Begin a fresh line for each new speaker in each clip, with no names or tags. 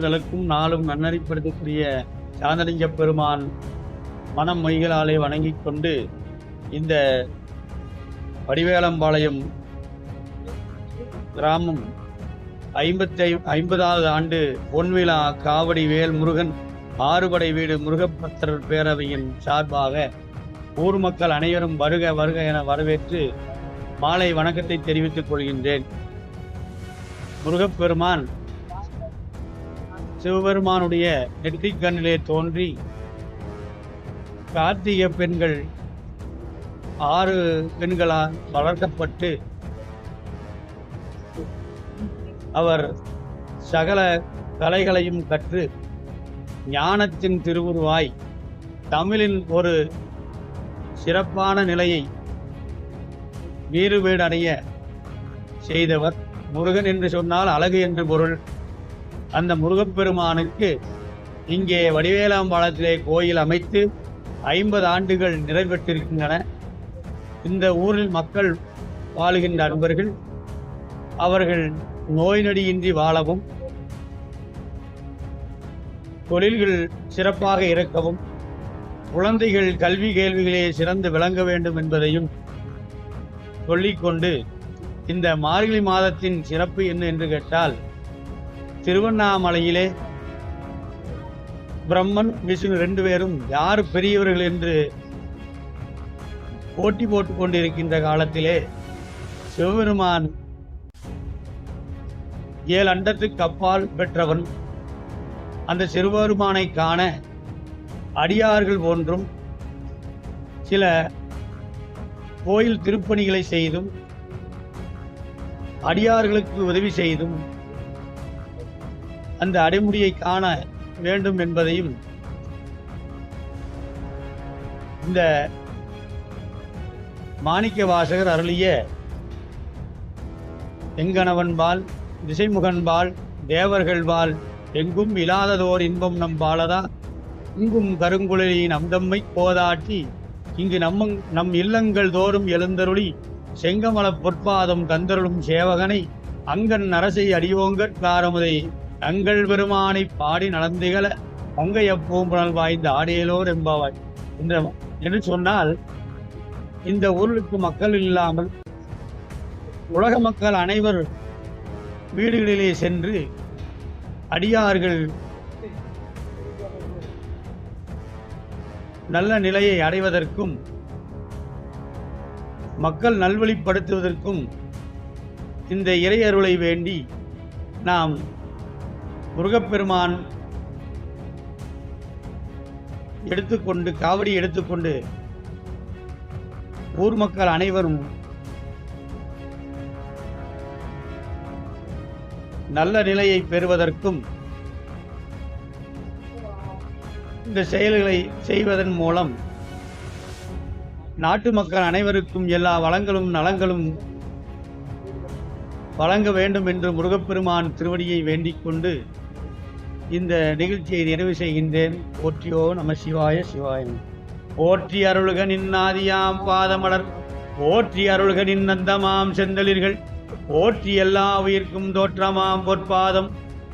நலக்கும் நாளும் நன்னறிப்படுத்தக்கூடிய சாந்தலிங்க பெருமான் மனம் மொய்களாலே வணங்கிக் கொண்டு இந்த வடிவேலம்பாளையம் கிராமம் ஐம்பத்தி ஐம்பதாவது ஆண்டு பொன்விழா காவடி வேல் முருகன் ஆறுபடை வீடு முருகப்பத்தர் பேரவையின் சார்பாக ஊர் மக்கள் அனைவரும் வருக வருக என வரவேற்று மாலை வணக்கத்தை தெரிவித்துக் கொள்கின்றேன். முருகப்பெருமான் சிவபெருமானுடைய நெற்றிக் கண்ணிலே தோன்றி கார்த்திகை பெண்கள் ஆறு பெண்களால் வளர்க்கப்பட்டு அவர் சகல கலைகளையும் கற்று ஞானத்தின் திருவுருவாய் தமிழின் ஒரு சிறப்பான நிலையை வீறுவீடடைய செய்தவர். முருகன் என்று சொன்னால் அழகு என்று பொருள். அந்த முருகப்பெருமானுக்கு இங்கே வடிவேலாம்பாளத்திலே கோயில் அமைத்து ஐம்பது ஆண்டுகள் நிறைவேற்றிருக்கின்றன. இந்த ஊரில் மக்கள் வாழுகின்ற அன்பர்கள் அவர்கள் நோய் நொடியின்றி வாழவும் தொழில்கள் சிறப்பாக இருக்கவும் குழந்தைகள் கல்வி கேள்விகளே சிறந்து விளங்க வேண்டும் என்பதையும் சொல்லிக்கொண்டு இந்த மார்கழி மாதத்தின் சிறப்பு என்ன என்று கேட்டால் திருவண்ணாமலையிலே பிரம்மன் விஷ்ணு ரெண்டு பேரும் யார் பெரியவர்கள் என்று போட்டி போட்டு கொண்டிருக்கின்ற காலத்திலே சிவபெருமான் ஏழு அண்டத்துக்கு அப்பால் பெற்றவன். அந்த சிறுபெருமானை காண அடியார்கள் போன்றும் சில கோயில் திருப்பணிகளை செய்தும் அடியார்களுக்கு உதவி செய்தும் அந்த அடைமுடியை காண வேண்டும் என்பதையும் இந்த மாணிக்க வாசகர் அருளிய எங்கணவன்பால் திசைமுகன்பால் தேவர்கள்பால் எங்கும் இல்லாததோர் இன்பம் நம் பாலதா இங்கும் கருங்குழலியின் அம்தம்மை போதாட்டி இங்கு நம்ம நம் இல்லங்கள் தோறும் எழுந்தருளி செங்கமல பொற்பாதம் தந்தருளும் சேவகனை அங்கன் அரசை அடியோங்கற் காரமுதை தங்கள் பெருமானை பாடி நலந்திகழ பொங்கைய பூம்புணல் வாய்ந்த ஆடியலோர் என்பாவாய். என்ற என்று சொன்னால் இந்த ஊருக்கு மக்கள் இல்லாமல் உலக மக்கள் அனைவர் வீடுகளிலே சென்று அடியார்கள் நல்ல நிலையை அடைவதற்கும் மக்கள் நல்வழிப்படுத்துவதற்கும் இந்த இறையருளை வேண்டி நாம் முருகப்பெருமான் எடுத்துக்கொண்டு காவடி எடுத்துக்கொண்டு ஊர் மக்கள் அனைவரும் நல்ல நிலையை பெறுவதற்கும் இந்த செயல்களை செய்வதன் மூலம் நாட்டு மக்கள் அனைவருக்கும் எல்லா வளங்களும் நலங்களும் வழங்க வேண்டும் என்று முருகப்பெருமான் திருவடியை வேண்டிக் கொண்டு இந்த நிகழ்ச்சியை நிறைவு செய்கின்றேன். போற்றியோ நம சிவாய சிவாயம் போற்றி அருள்க நின்னாதியாம் பாதமலர். போற்றி அருள்க நின்னந்தமாம் செந்தளிர்கள். போற்றி எல்லா உயிர்க்கும் தோற்றமாம் பொற்பாதம்.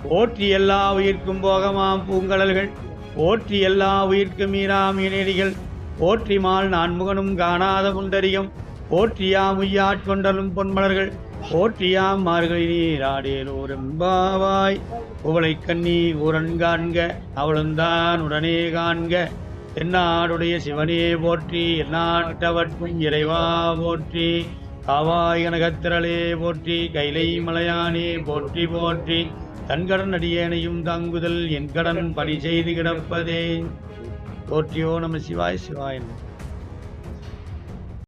போற்றி எல்லா உயிர்க்கும் போகமாம் பூங்கடல்கள் போற்றி எல்லா உயிர்க்கும் மீராம் இணையடிகள். போற்றிமால் நான் முகனும் காணாத புண்டரியம் போற்றியாம் உய்யாட்கொண்டலும் பொன்மலர்கள். போற்றியாம் மார்கழி நீராடேலோர் எம்பாவாய் உவளை கண்ணி ஊரன் காண்க அவளுந்தான் உடனே காண்க. என்னாடுடைய சிவனே போற்றி எந்நாட்டவர்க்கும் இறைவா போற்றி. காவாய் கனகத்திரளே போற்றி கைலை மலையானே போற்றி போற்றி. தன்கடன் அடியேனையும் தாங்குதல் என் கடன் பணி செய்து கிடப்பதே. போற்றியோ நம சிவாய் சிவாய் நம.